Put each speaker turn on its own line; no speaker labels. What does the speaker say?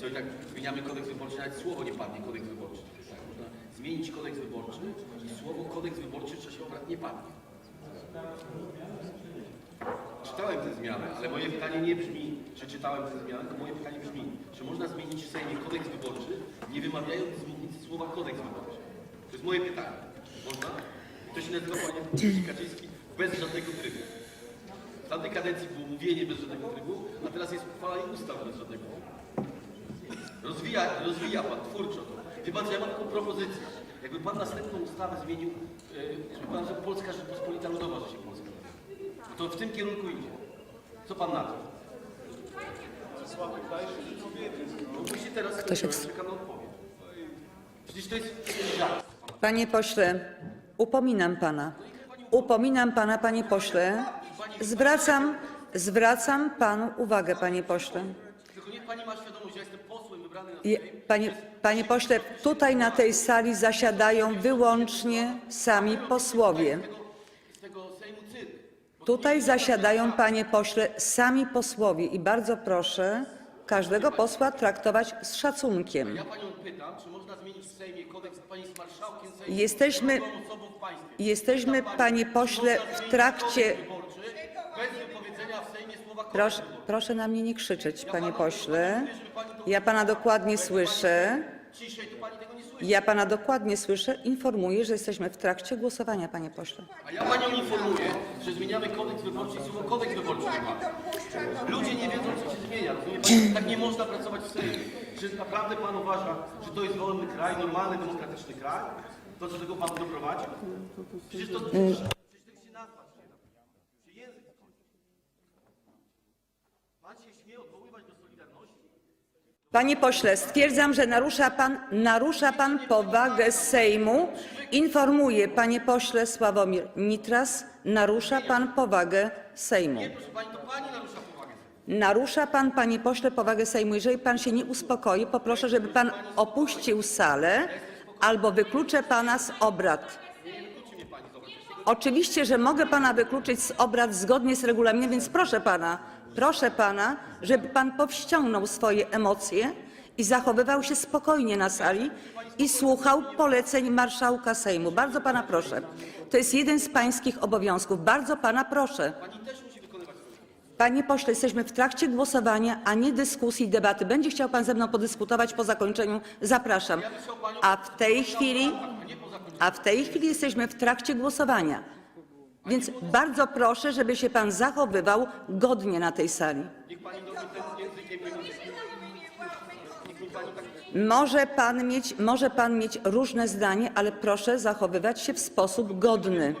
Co i tak zmieniamy kodeks wyborczy, nawet słowo nie padnie kodeks wyborczy. Tak, można zmienić kodeks wyborczy i słowo kodeks wyborczy w czasie obrad nie padnie. Czytałem te zmiany, ale moje pytanie nie brzmi, czy czytałem te zmiany, tylko moje pytanie brzmi, czy można zmienić w Sejmie kodeks wyborczy, nie wymawiając z słowa kodeks wyborczy? To jest moje pytanie. Można? To się nazywa, panie Kaczyński, bez żadnego trybu. W tamtej kadencji było mówienie bez żadnego trybu, a teraz jest uchwalanie ustaw bez żadnego trybu. Rozwija, rozwija pan twórczo to. Wie pan, że ja mam taką propozycję. Jakby pan następną ustawę zmienił, yy, żeby pan, że Polska Rzeczpospolita Ludowa, że się Polska nazywa. To w tym kierunku idzie. Co pan na to? No teraz czekam na odpowiedź. Przecież to jest żart.
Panie pośle, upominam pana. Upominam pana, panie pośle. Zwracam, zwracam panu uwagę, panie pośle.
Pani ma świadomość, ja jestem posłem wybrany na
Je,
Sejm.
panie, panie pośle, tutaj na tej sali zasiadają wyłącznie sami posłowie.
Z tego Sejmu cyrk.
Tutaj zasiadają, panie pośle, sami posłowie i bardzo proszę każdego posła traktować z szacunkiem.
Ja panią pytam, czy można zmienić w Sejmie kodeks, pani jest marszałkiem Sejmu.
Jesteśmy-. Jesteśmy, panie pośle, w trakcie...
kodeks wyborczy Bez wypowiedzenia w Sejmie słowa kodeks
Proszę, proszę na mnie nie krzyczeć, panie pośle. Ja pana dokładnie słyszę.
Ciszej, pani tego nie słyszy.
Ja pana dokładnie słyszę. Informuję, że jesteśmy w trakcie głosowania, panie pośle.
A ja panią informuję, że zmieniamy kodeks wyborczy i słowo kodeks wyborczy nie ma. Ludzie nie wiedzą, co się zmienia. Rozumie pani? Tak nie można pracować w Sejmie. Czy naprawdę pan uważa, że to jest wolny kraj, normalny, demokratyczny kraj? To, do czego pan doprowadził? Przecież to... Przecież tak się nazwać nie da. Się język skończy. Pan się śmie odwoływać do Solidarności?
Panie pośle, stwierdzam, że narusza pan, narusza pan powagę Sejmu. Informuję, panie pośle Sławomir Nitras, narusza pan powagę Sejmu.
Nie, proszę pani, to pani narusza powagę.
Narusza pan, panie pośle, powagę Sejmu. Jeżeli pan się nie uspokoi, poproszę, żeby pan opuścił salę albo wykluczę pana z obrad. Oczywiście, że mogę pana wykluczyć z obrad zgodnie z regulaminem, więc proszę pana, proszę pana, żeby pan powściągnął swoje emocje i zachowywał się spokojnie na sali i słuchał poleceń marszałka Sejmu. Bardzo pana proszę. To jest jeden z pańskich obowiązków. Bardzo pana proszę. Panie pośle, jesteśmy w trakcie głosowania, a nie dyskusji, debaty. Będzie chciał pan ze mną podyskutować po zakończeniu? Zapraszam. A w tej chwili, a w tej chwili jesteśmy w trakcie głosowania. Więc bardzo proszę, żeby się pan zachowywał godnie na tej sali. Może pan mieć, może pan mieć różne zdanie, ale proszę zachowywać się w sposób godny.